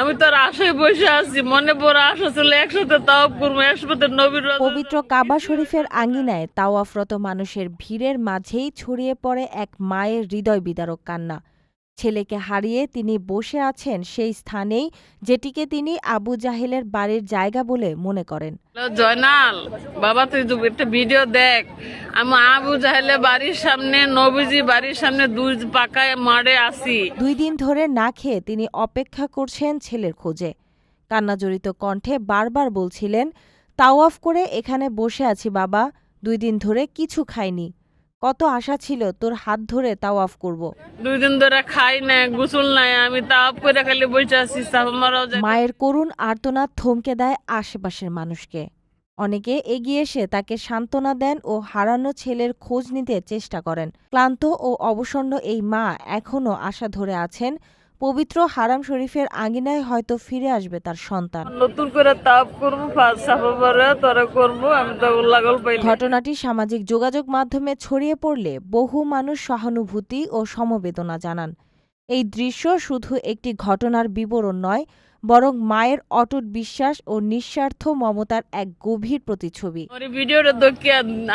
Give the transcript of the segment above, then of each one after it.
আমি তো আশায় বসে আছি, মনে বড় আশা ছিল একসাথে তাও করব, একসাথে নবীর পবিত্র কাবা শরীফের আঙ্গিনায় তাওয়াফরত মানুষের ভিড়ের মাঝেই ছড়িয়ে পড়ে এক মায়ের হৃদয় বিদারক কান্না। ছেলেকে হারিয়ে তিনি বসে আছেন সেই স্থানেই যেটিকে তিনি আবু জাহেলের বাড়ির জায়গা বলে মনে করেন। জয়নাল বাবা তুই একটা ভিডিও দেখ। আমি আবু জাহেলে বাড়ির সামনে নবীজি বাড়ির সামনে দুই পাকায় মারে আসি। দুই দিন ধরে না খেয়ে তিনি অপেক্ষা করছেন ছেলের খোঁজে। কান্নাজড়িত কণ্ঠে বারবার বলছিলেন তাওয়াফ করে এখানে বসে আছি বাবা দুই দিন ধরে কিছু খাইনি। কত আশা ছিল তোর হাত ধরে তাও করব। দুই দিন ধরে খাই না গোসল নাই আমি তাপ করে খালি বসে আছি মায়ের করুণ আর্তনাদ থমকে দেয় আশেপাশের মানুষকে। অনেকে এগিয়ে এসে তাকে সান্ত্বনা দেন ও হারানো ছেলের খোঁজ নিতে চেষ্টা করেন। ক্লান্ত ও অবসন্ন এই মা এখনও আশা ধরে আছেন পবিত্র হারাম শরীফের আঙিনায় হয়তো ফিরে আসবে তার সন্তান। নতুন করে তাপ করব তোরা করব আমি তো ঘটনাটি সামাজিক যোগাযোগ মাধ্যমে ছড়িয়ে পড়লে বহু মানুষ সহানুভূতি ও সমবেদনা জানান। এই দৃশ্য শুধু একটি ঘটনার বিবরণ নয় বরং মায়ের অটুট বিশ্বাস ও নিঃস্বার্থ মমতার এক গভীর প্রতিচ্ছবি। ভিডিওটা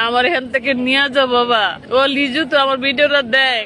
আমার এখান থেকে নিয়ে যাও বাবা। ও লিজু তো আমার ভিডিওটা দেখ।